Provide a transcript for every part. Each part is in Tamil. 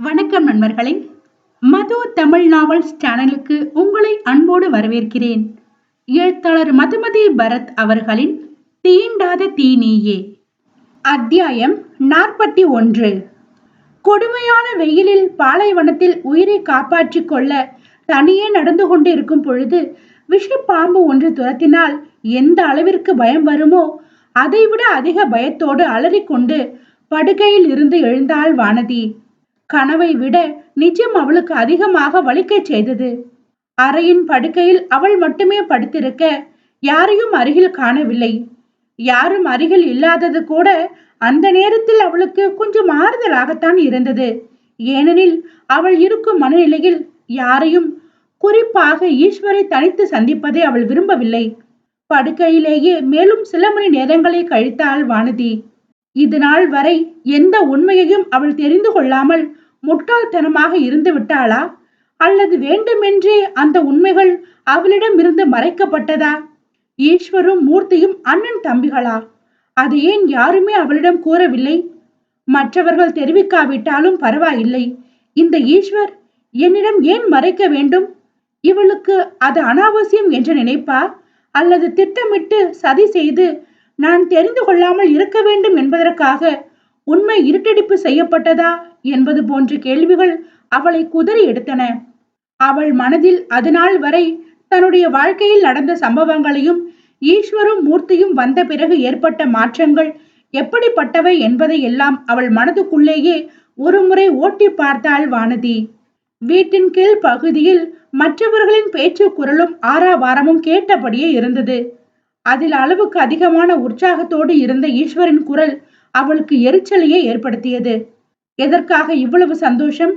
வணக்கம் நண்பர்களே. மது தமிழ் நாவல்ஸ் சேனலுக்கு உங்களை அன்போடு வரவேற்கிறேன். எழுத்தாளர் மதுமதி பரத் அவர்களின் தீண்டாத தீனியே அத்தியாயம் நாற்பத்தி ஒன்று. கொடுமையான வெயிலில் பாலைவனத்தில் உயிரை காப்பாற்றிக் கொள்ள தனியே நடந்து கொண்டு இருக்கும் பொழுது விஷப்பாம்பு ஒன்று துரத்தினால் எந்த அளவிற்கு பயம் வருமோ அதைவிட அதிக பயத்தோடு அலறிக்கொண்டு படுகையில் இருந்து எழுந்தாள் வானதி. கனவை விட நிஜம் அவளுக்கு அதிகமாக வலிக்கச் செய்தது. அறையின் படுக்கையில் அவள் மட்டுமே படுத்திருக்க யாரையும் அருகில் காணவில்லை. யாரும் அருகில் இல்லாதது கூட அந்த நேரத்தில் அவளுக்கு கொஞ்சம் ஆறுதலாகத்தான் இருந்தது. ஏனெனில் அவள் இருக்கும் மனநிலையில் யாரையும் குறிப்பாக ஈஸ்வரை தனித்து சந்திப்பதை அவள் விரும்பவில்லை. படுக்கையிலேயே மேலும் சில மணி நேரங்களை கழித்தாள் வானதி. இது நாள் வரை எந்த உண்மையையும் அவள் தெரிந்து கொள்ளாமல் முட்டாள்தனமாக இருந்து விட்டாளா? அல்லது வேண்டுமென்றே அந்த உண்மைகள் அவளிடம் இருந்து மறைக்கப்பட்டதா? ஈஸ்வரும் மூர்த்தியும் அண்ணன் தம்பிகளா? அது ஏன் யாருமே அவளிடம் கூறவில்லை? மற்றவர்கள் தெரிவிக்காவிட்டாலும் பரவாயில்லை. இந்த ஈஸ்வர் என்னிடம் ஏன் மறைக்க வேண்டும்? இவளுக்கு அது அனாவசியம் என்று நினைப்பா? அல்லது திட்டமிட்டு சதி செய்து நான் தெரிந்து கொள்ளாமல் இருக்க வேண்டும் என்பதற்காக உண்மை இருட்டடிப்பு செய்யப்பட்டதா என்பது போன்ற கேள்விகள் அவளை குதறி எடுத்தன. அவள் மனதில் அதுநாள் வரை தன்னுடைய வாழ்க்கையில் நடந்த சம்பவங்களையும் ஈஸ்வரும் மூர்த்தியும் வந்த பிறகு ஏற்பட்ட மாற்றங்கள் எப்படிப்பட்டவை என்பதை எல்லாம் அவள் மனதுக்குள்ளேயே ஒருமுறை ஓட்டி பார்த்தாள் வானதி. வீட்டின் கீழ் பகுதியில் மற்றவர்களின் பேச்சு குரலும் ஆறாவாரமும் கேட்டபடியே இருந்தது. அதில் அளவுக்கு அதிகமான உற்சாகத்தோடு இருந்த ஈஸ்வரின் குரல் அவளுக்கு எரிச்சலையே ஏற்படுத்தியது. எதற்காக இவ்வளவு சந்தோஷம்?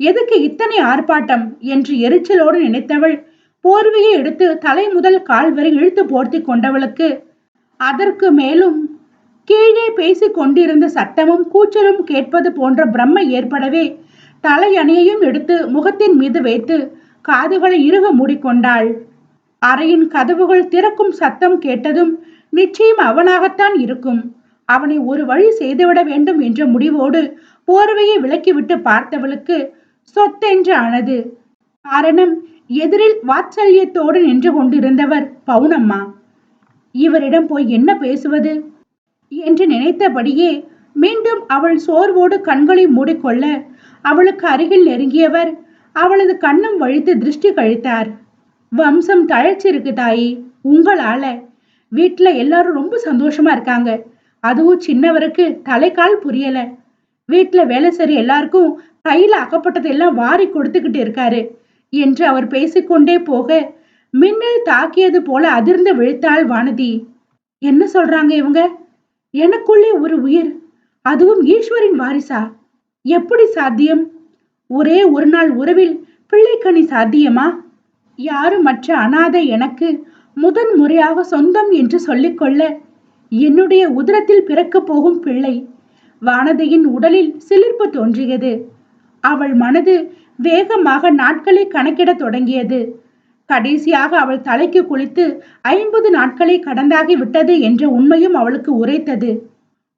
எதுக்கு இத்தனை ஆர்ப்பாட்டம்? என்று எரிச்சலோடு நினைத்தவள் போர்வையை எடுத்து தலை முதல் கால் வரை இழுத்து போர்த்தி கொண்டவளுக்கு அதற்கு மேலும் கீழே பேசிக் கொண்டிருந்த சத்தமும் கூச்சலும் கேட்பது போன்ற பிரம்மை ஏற்படவே தலையணையையும் எடுத்து முகத்தின் மீது வைத்து காதுகளை இறுக மூடிக்கொண்டாள். அறையின் கதவுகள் திறக்கும் சத்தம் கேட்டதும் நிச்சயம் அவனாகத்தான் இருக்கும். அவனை ஒரு வழி செய்துவிட வேண்டும் என்ற முடிவோடு போர்வையை விலக்கிவிட்டு பார்த்தவளுக்கு சொத்தென்று ஆனது. காரணம் எதிரில் வாத்சல்யத்தோடு நின்று கொண்டிருந்தவர் பவுனம்மா. இவரிடம் போய் என்ன பேசுவது? என்று நினைத்தபடியே மீண்டும் அவள் சோர்வோடு கண்களை மூடிக்கொள்ள அவளுக்கு அருகில் நெருங்கியவர் அவளது கண்ணும் வழித்து திருஷ்டி கழித்தார். வம்சம் தழைச்சிருக்கு தாயி உங்களால. வீட்டுல எல்லாரும் ரொம்ப சந்தோஷமா இருக்காங்க. அதுவும் சின்னவருக்கு தலைக்கால் புரியல. வீட்டுல வேலை செய்ய எல்லாருக்கும் கையில அகப்பட்டது எல்லாம் வாரி கொடுத்துக்கிட்டு இருக்காரு என்று அவர் பேசிக்கொண்டே போக மின்னல் தாக்கியது போல அதிர்ந்து விழுத்தாள் வானதி. என்ன சொல்றாங்க இவங்க? எனக்குள்ளே ஒரு உயிர் அதுவும் ஈஸ்வரின் வாரிசா? எப்படி சாத்தியம்? ஒரே ஒரு நாள் உறவில் பிள்ளைக்கனி சாத்தியமா? யாரும் மற்ற அனாதை எனக்கு முதன் முறையாக சொந்தம் என்று சொல்லிக்கொள்ள என்னுடைய உதரத்தில் பிறக்கப் போகும் பிள்ளை வானதியின் உடலில் சிலிர்ப்பு தோன்றியது. அவள் மனது வேகமாக நாட்களை கணக்கிட தொடங்கியது. கடைசியாக அவள் தலைக்கு குளித்து ஐம்பது நாட்களை கடந்தாகி விட்டது என்ற உண்மையும் அவளுக்கு உரைத்தது.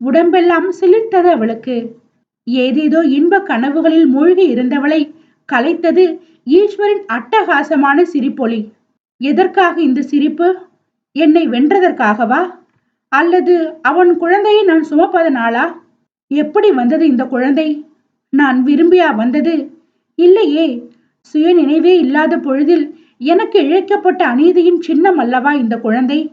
உடம்பெல்லாம் சிலிர்த்தது அவளுக்கு. ஏதேதோ இன்ப கனவுகளில் மூழ்கி இருந்தவளை கலைத்தது ஈஸ்வரின் அட்டகாசமான சிரிப்பொலி. எதற்காக இந்த சிரிப்பு? என்னை வென்றதற்காகவா? அல்லது அவன் குழந்தையை நான் சுமப்பதனாலா? எப்படி வந்தது இந்த குழந்தை? நான் விரும்பியா வந்தது? இல்லையே சுய நினைவே இல்லாத பொழுதில் எனக்கு இழைக்கப்பட்ட அநீதியின் சின்னம் அல்லவா இந்த குழந்தை?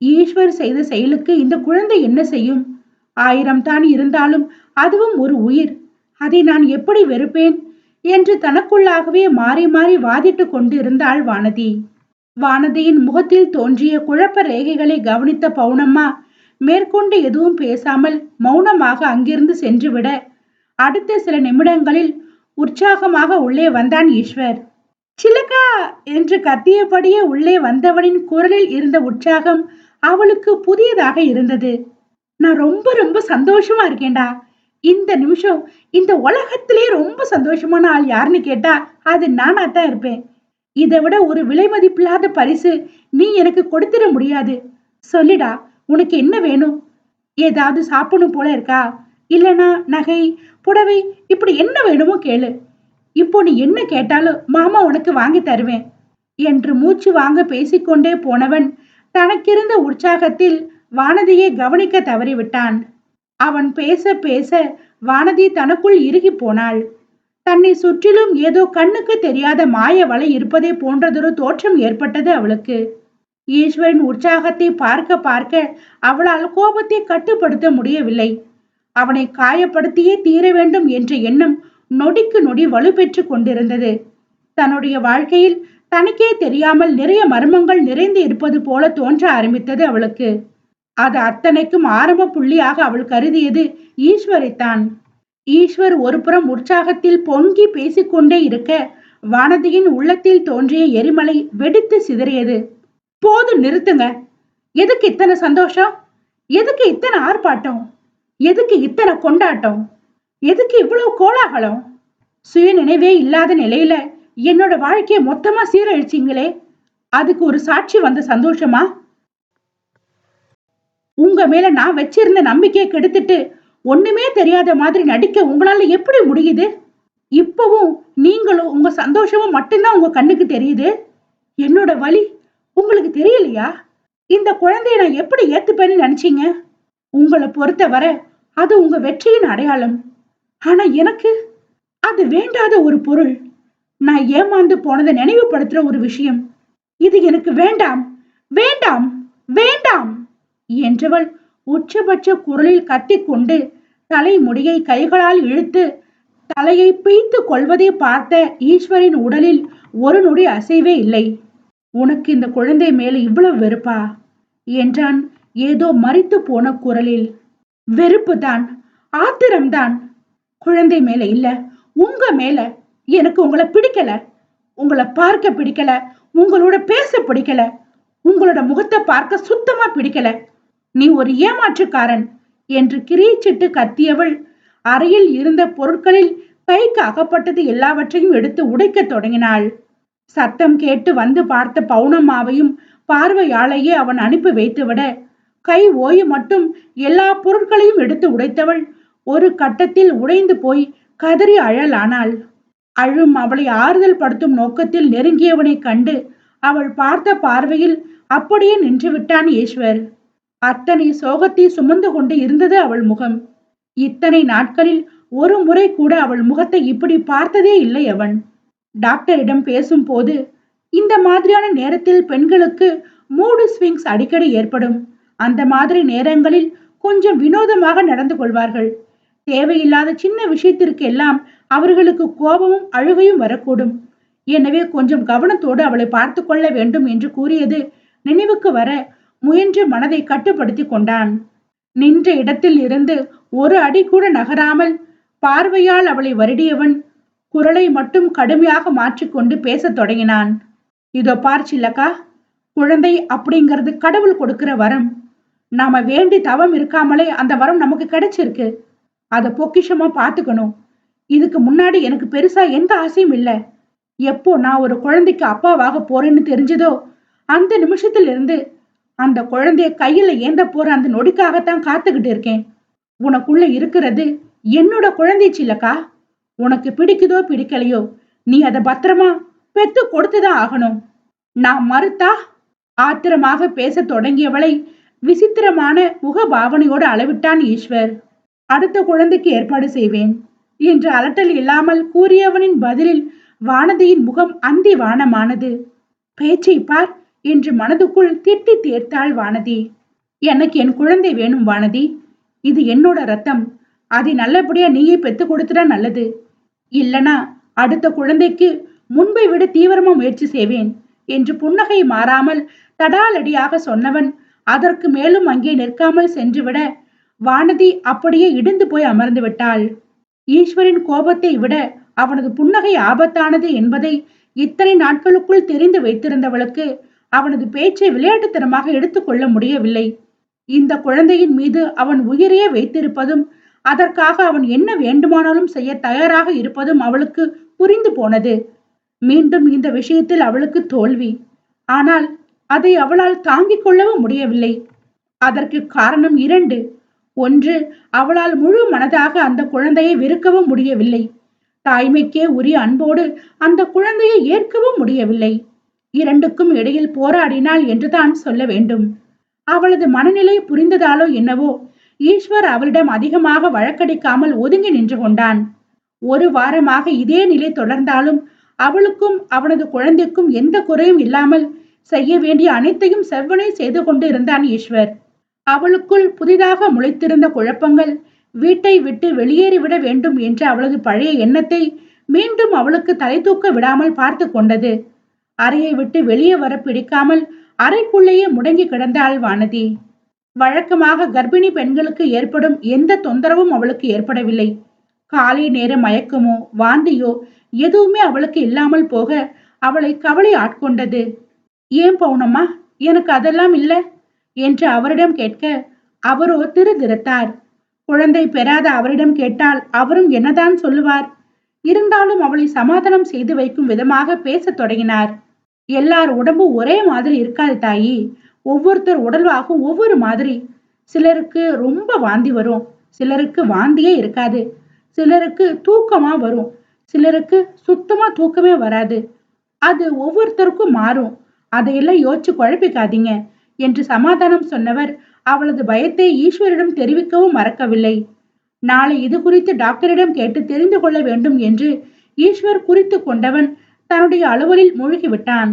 ஈஸ்வர் செய்த செயலுக்கு இந்த குழந்தை என்ன செய்யும்? ஆயிரம் தான் இருந்தாலும் அதுவும் ஒரு உயிர். அதை நான் எப்படி வெறுப்பேன்? என்று தனக்குள்ளாகவே மாறி மாறி வாதிட்டு கொண்டு இருந்தாள் வானதி. வானதியின் முகத்தில் தோன்றிய குழப்ப ரேகைகளை கவனித்த பவுனம்மா மேற்கொண்டு எதுவும் பேசாமல் மௌனமாக அங்கிருந்து சென்றுவிட அடுத்த சில நிமிடங்களில் உற்சாகமாக உள்ளே வந்தான் ஈஸ்வர். சிலக்கா! என்று கத்தியபடியே உள்ளே வந்தவனின் குரலில் இருந்த உற்சாகம் அவளுக்கு புதியதாக இருந்தது. நான் ரொம்ப ரொம்ப சந்தோஷமா இருக்கேன்டா. இந்த நிமிஷம் இந்த உலகத்திலே ரொம்ப சந்தோஷமான ஆள் யாருன்னு கேட்டா அது நானா தான் இருப்பேன். இதை விட ஒரு விலை மதிப்பில்லாத பரிசு நீ எனக்கு கொடுத்துட முடியாது. சொல்லிடா உனக்கு என்ன வேணும்? ஏதாவது சாப்பிடணும் போல இருக்கா? இல்லனா நகை புடவை இப்படி என்ன வேணுமோ கேளு. இப்போ நீ என்ன கேட்டாலும் மாமா உனக்கு வாங்கி தருவேன் என்று மூச்சு வாங்க பேசிக்கொண்டே போனவன் தனக்கிருந்த உற்சாகத்தில் வானதியை கவனிக்க தவறிவிட்டான். அவன் பேச பேச வானதி தனக்குள் இறுகி போனாள். தன்னை சுற்றிலும் ஏதோ கண்ணுக்கு தெரியாத மாய வலை இருப்பதே போன்றதொரு தோற்றம் ஏற்பட்டது அவளுக்கு. ஈஸ்வரின் உற்சாகத்தை பார்க்க பார்க்க அவளால் கோபத்தை கட்டுப்படுத்த முடியவில்லை. அவனை காயப்படுத்தியே தீர வேண்டும் என்ற எண்ணம் நொடிக்கு நொடி வலுப்பெற்று கொண்டிருந்தது. தன்னுடைய வாழ்க்கையில் தனக்கே தெரியாமல் நிறைய மர்மங்கள் நிறைந்து இருப்பது போல தோன்ற ஆரம்பித்தது அவளுக்கு. அது அத்தனைக்கும் ஆரம்ப புள்ளியாக அவள் கருதியது. ஈஸ்வரைத்தான். ஈஸ்வர் ஒருபுறம் உற்சாகத்தில் பொங்கி பேசிக்கொண்டே இருக்க வானதியின் உள்ளத்தில் தோன்றிய எரிமலை வெடித்து சிதறியது. போது நிறுத்துங்க. எதுக்கு இத்தனை சந்தோஷம்? எதுக்கு இத்தனை ஆர்ப்பாட்டம்? எதுக்கு இத்தனை கொண்டாட்டம்? எதுக்கு இவ்வளவு கோலாகலம்? சுய நினைவே இல்லாத நிலையில என்னோட வாழ்க்கையை மொத்தமா சீரழிச்சிங்களே. அதுக்கு ஒரு சாட்சி வந்த சந்தோஷமா? உங்க மேல நான் வச்சிருந்த நம்பிக்கையை கெடுத்துட்டு ஒண்ணுமே தெரியாத மாதிரி நடிக்க உங்களால எப்படி முடியுது? இப்பவும் நீங்களும் உங்க சந்தோஷமும் மட்டும்தான் உங்க கண்ணுக்கு தெரியுது? என்னோட வழி உங்களுக்கு தெரியலையா? இந்த குழந்தைய நான் எப்படி ஏத்துப்பேன்னு நினைச்சீங்க? உங்களை பொறுத்தவரை அது உங்க வெற்றியின் அடையாளம். ஆனா எனக்கு அது வேண்டாத ஒரு பொருள். நான் ஏமாந்து போனதை நினைவுபடுத்துற ஒரு விஷயம். இது எனக்கு வேண்டாம். வேண்டாம். வேண்டாம். என்றவள் உச்சபட்ச குரலில் கத்திக்கொண்டு தலைமுடியை கைகளால் இழுத்து தலையை பீய்த்து கொள்வதை பார்த்த ஈஸ்வரின் உடலில் ஒரு நொடி அசைவே இல்லை. உனக்கு இந்த குழந்தை மேல் இவ்வளவு வெறுப்பா? என்றான் ஏதோ மறித்து போன குரலில். வெறுப்பு தான் ஆத்திரம்தான். குழந்தை மேல இல்ல உங்க மேல எனக்கு உங்களை பிடிக்கல. உங்களை பார்க்க பிடிக்கல உங்களோட பேச பிடிக்கல உங்களோட முகத்தை பார்க்க சுத்தமா பிடிக்கல. நீ ஒரு ஏமாற்றுக்காரன் என்று கிரீச்சிட்டு கத்தியவள். அறையில் இருந்த பொருட்களில் கைக்கு அகப்பட்டது எல்லாவற்றையும் எடுத்து உடைக்கத் தொடங்கினாள். சத்தம் கேட்டு வந்து பார்த்த பௌனம்மாவையும் பார்வையாலேயே அவன் அனுப்பி வைத்துவிட கை ஓய் மட்டும் எல்லா பொருட்களையும் எடுத்து உடைத்தவள் ஒரு கட்டத்தில் உடைந்து போய் கதறி அழலானாள். அழும் அவளை ஆறுதல் படுத்தும் நோக்கத்தில் நெருங்கியவனை கண்டு அவள் பார்த்த பார்வையில் அப்படியே நின்று விட்டான் ஈஸ்வர். அத்தனை சோகத்தை சுமந்து கொண்டு இருந்தது அவள் முகம். இத்தனை நாட்களில் ஒரு முறை கூட அவள் முகத்தை இப்படி பார்த்ததே இல்லை அவன். டாக்டரிடம் பேசும்போது இந்த மாதிரியான நேரத்தில் பெண்களுக்கு மூடு ஸ்விங்ஸ் அடிக்கடி ஏற்படும். அந்த மாதிரி நேரங்களில் கொஞ்சம் வினோதமாக நடந்து கொள்வார்கள். தேவையில்லாத சின்ன விஷயத்திற்கு எல்லாம் அவர்களுக்கு கோபமும் அழுகையும் வரக்கூடும். எனவே கொஞ்சம் கவனத்தோடு அவளை பார்த்து கொள்ள வேண்டும் என்று கூறியது நினைவுக்கு வர முயன்று மனதை கட்டுப்படுத்தி கொண்டான். நின்ற இடத்தில் இருந்து ஒரு அடி கூட நகராமல் பார்வையால் அவளை வருடியவன் குரலை மட்டும் கடுமையாக மாற்றிக்கொண்டு பேசத் தொடங்கினான். இதோ பார் சில்லக்கா குழந்தை அப்படிங்கிறது கடவுள் கொடுக்கிற வரம். நாம வேண்டி தவம் இருக்காமலே அந்த வரம் நமக்கு கிடைச்சிருக்கு. அதை பொக்கிஷமா பார்த்துக்கணும். இதுக்கு முன்னாடி எனக்கு பெருசா எந்த ஆசையும் இல்லை. எப்போ நான் ஒரு குழந்தைக்கு அப்பாவாக போறேன்னு தெரிஞ்சதோ அந்த நிமிஷத்திலிருந்து அந்த குழந்தைய கையில ஏந்த போற அந்த நொடிக்காகத்தான் காத்துக்கிட்டு இருக்கேன். உனக்குள்ள இருக்கிறது என்னோட குழந்தை சில்லக்கா? உனக்கு பிடிக்குதோ பிடிக்கலையோ நீ அதை பத்திரமா பெத்து கொடுத்துதான் ஆகணும். நான் மறுத்தா ஆத்திரமாக பேச தொடங்கியவளை விசித்திரமான முக பாவனையோடு அளவிட்டான் ஈஸ்வர். அடுத்த குழந்தைக்கு ஏற்பாடு செய்வேன் என்று அலட்டல் இல்லாமல் கூறியவனின் பதிலில் வானதியின் முகம் அந்தி வானமானது. பேச்சை பார் என்று மனதுக்குள் திட்டி தேர்த்தாள் வானதி. எனக்கு என் குழந்தை வேணும் வானதி. இது என்னோட ரத்தம். அதை நல்லபடியா நீயே பெத்து கொடுத்துட்டா நல்லது. இல்லனா அடுத்த குழந்தைக்கு முன்பை விட தீவிரமா முயற்சி செய்வேன் என்று புன்னகை மாறாமல் தடாலடியாக சொன்னவன் அதற்கு மேலும் அங்கே நிற்காமல் சென்றுவிட வானதி அப்படியே இடிந்து போய் அமர்ந்து விட்டாள். ஈஸ்வரின் கோபத்தை விட அவனது புன்னகை ஆபத்தானது என்பதை இத்தனை நாட்களுக்குள் தெரிந்து வைத்திருந்தவளுக்கு அவனது பேச்சை விளையாட்டுத்தனமாக எடுத்துக்கொள்ள முடியவில்லை. இந்த குழந்தையின் மீது அவன் உயிரையே வைத்திருப்பதும் அதற்காக அவன் என்ன வேண்டுமானாலும் செய்ய தயாராக இருப்பதும் அவளுக்கு புரிந்து போனது. மீண்டும் இந்த விஷயத்தில் அவளுக்கு தோல்வி. ஆனால் அதை அவளால் தாங்கிக் கொள்ளவும் முடியவில்லை. அதற்கு காரணம் இரண்டு. ஒன்று அவளால் முழு மனதாக அந்த குழந்தையை வெறுக்கவும் முடியவில்லை. தாய்மைக்கே உரிய அன்போடு அந்த குழந்தையை ஏற்கவும் முடியவில்லை. இரண்டுக்கும் இடையில் போராடினாள் என்றுதான் சொல்ல வேண்டும். அவளது மனநிலை புரிந்ததாலோ என்னவோ ஈஸ்வர் அவளிடம் அதிகமாக வழக்கடிக்காமல் ஒதுங்கி நின்று கொண்டான். ஒரு வாரமாக இதே நிலை தொடர்ந்தாலும் அவளுக்கும் அவனது குழந்தைக்கும் எந்த குறையும் இல்லாமல் செய்ய வேண்டிய அனைத்தையும் செவ்வனை செய்து கொண்டு இருந்தான் ஈஸ்வர். அவளுக்குள் புதிதாக முளைத்திருந்த குழப்பங்கள் வீட்டை விட்டு வெளியேறிவிட வேண்டும் என்ற அவளது பழைய எண்ணத்தை மீண்டும் அவளுக்கு தலை தூக்க விடாமல் பார்த்து கொண்டது. அறையை விட்டு வெளியே வர பிடிக்காமல் அறைக்குள்ளேயே முடங்கி கிடந்தாள் வானதி. வழக்கமாக கர்ப்பிணி பெண்களுக்கு ஏற்படும் எந்த தொந்தரவும் அவளுக்கு ஏற்படவில்லை. காலை நேர மயக்கமோ வாந்தியோ எதுவுமே அவளுக்கு இல்லாமல் போக அவளை கவலை ஆட்கொண்டது. ஏன் பவுனம்மா? எனக்கு அதெல்லாம் இல்லை என்று அவரிடம் கேட்க அவரோ திரு திருத்தார் குழந்தை பெறாத அவரிடம் கேட்டால் அவரும் என்னதான் சொல்லுவார்? இருந்தாலும் அவளை சமாதானம் செய்து வைக்கும் விதமாக பேசத் தொடங்கினார். எல்லார் உடம்பும் ஒரே மாதிரி இருக்காது தாயி. ஒவ்வொருத்தர் உடல்வாகும் ஒவ்வொரு மாதிரி. சிலருக்கு ரொம்ப வாந்தி வரும். சிலருக்கு வாந்தியே இருக்காது. சிலருக்கு தூக்கமா வரும். சிலருக்கு சுத்தமா தூக்கமே வராது. அது ஒவ்வொருத்தருக்கும் மாறும். அதையெல்லாம் யோசிச்சு குழப்பிக்காதீங்க என்று சமாதானம் சொன்னவர் அவளது பயத்தை ஈஸ்வரிடம் தெரிவிக்கவும் மறக்கவில்லை. நாளை இது குறித்து டாக்டரிடம் கேட்டு தெரிந்து கொள்ள வேண்டும் என்று ஈஸ்வர் குறித்து கொண்டவன் தன்னுடைய அலுவலில் மூழ்கிவிட்டான்.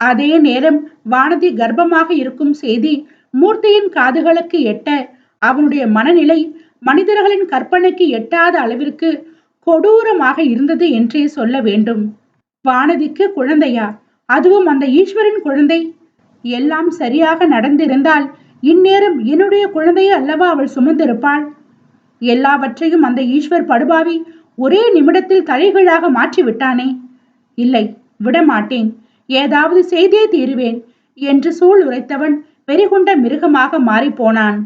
அதே நேரம் வானதி கர்ப்பமாக இருக்கும் செய்தி மூர்த்தியின் காதுகளுக்கு எட்ட அவனுடைய மனநிலை மனிதர்களின் கற்பனைக்கு எட்டாத அளவிற்கு கொடூரமாக இருந்தது என்றே சொல்ல வேண்டும். வானதிக்கு குழந்தையா? அதுவும் அந்த ஈஸ்வரின் குழந்தை. எல்லாம் சரியாக நடந்திருந்தால் இந்நேரம் என்னுடைய குழந்தையை அல்லவா அவள் சுமந்திருப்பாள்? எல்லாவற்றையும் அந்த ஈஸ்வர் படுபாவி ஒரே நிமிடத்தில் தலைகீழாக மாற்றி விட்டானே இல்லை விடமாட்டேன். ஏதாவது செய்தே தீருவேன் என்று சூழ் உரைத்தவன் வெறிகொண்ட மிருகமாக மாறிப்போனான்.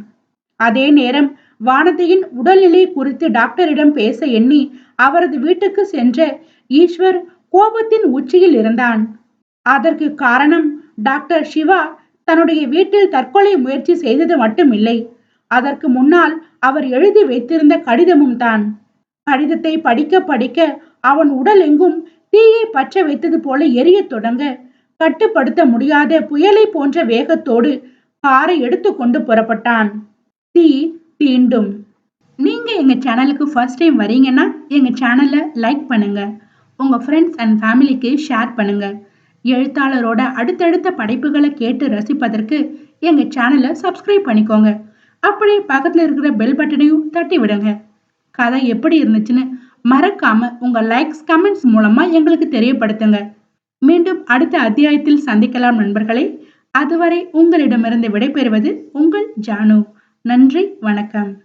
அதே நேரம் வானதியின் உடல்நிலை குறித்து டாக்டரிடம் பேச எண்ணி அவரது வீட்டுக்கு சென்ற ஈஸ்வர் கோபத்தின் உச்சியில் இருந்தான். அதற்கு காரணம் டாக்டர் சிவா தன்னுடைய வீட்டில் தற்கொலை முயற்சி செய்தது மட்டுமில்லை. அதற்கு முன்னால் அவர் எழுதி வைத்திருந்த கடிதமும் தான். கடிதத்தை படிக்க படிக்க அவன் உடல் எங்கும் தீயை பற்ற வைத்தது போல எரிய தொடங்க கட்டுப்படுத்த முடியாத புயலை போன்ற வேகத்தோடு காரை எடுத்துக்கொண்டு புறப்பட்டான். தீ தீண்டும். நீங்க எங்க சேனலுக்கு ஃபர்ஸ்ட் டைம் வரீங்கன்னா எங்க சேனலை லைக் பண்ணுங்க. உங்க ஃப்ரெண்ட்ஸ் அண்ட் ஃபேமிலிக்கு ஷேர் பண்ணுங்க. எழுத்தாளரோட அடுத்தடுத்த படைப்புகளை கேட்டு ரசிப்பதற்கு எங்க சேனலை சப்ஸ்கிரைப் பண்ணிக்கோங்க. அப்படியே பக்கத்துல இருக்கிற பெல் பட்டனையும் தட்டி விடுங்க கதை எப்படி இருந்துச்சுன்னு மறக்காம உங்க லைக்ஸ் கமெண்ட்ஸ் மூலமா எங்களுக்கு தெரியப்படுத்துங்க. மீண்டும் அடுத்த அத்தியாயத்தில் சந்திக்கலாம் நண்பர்களே. அதுவரை உங்களிடமிருந்து விடைபெறுவது உங்கள் ஜானு. நன்றி வணக்கம்.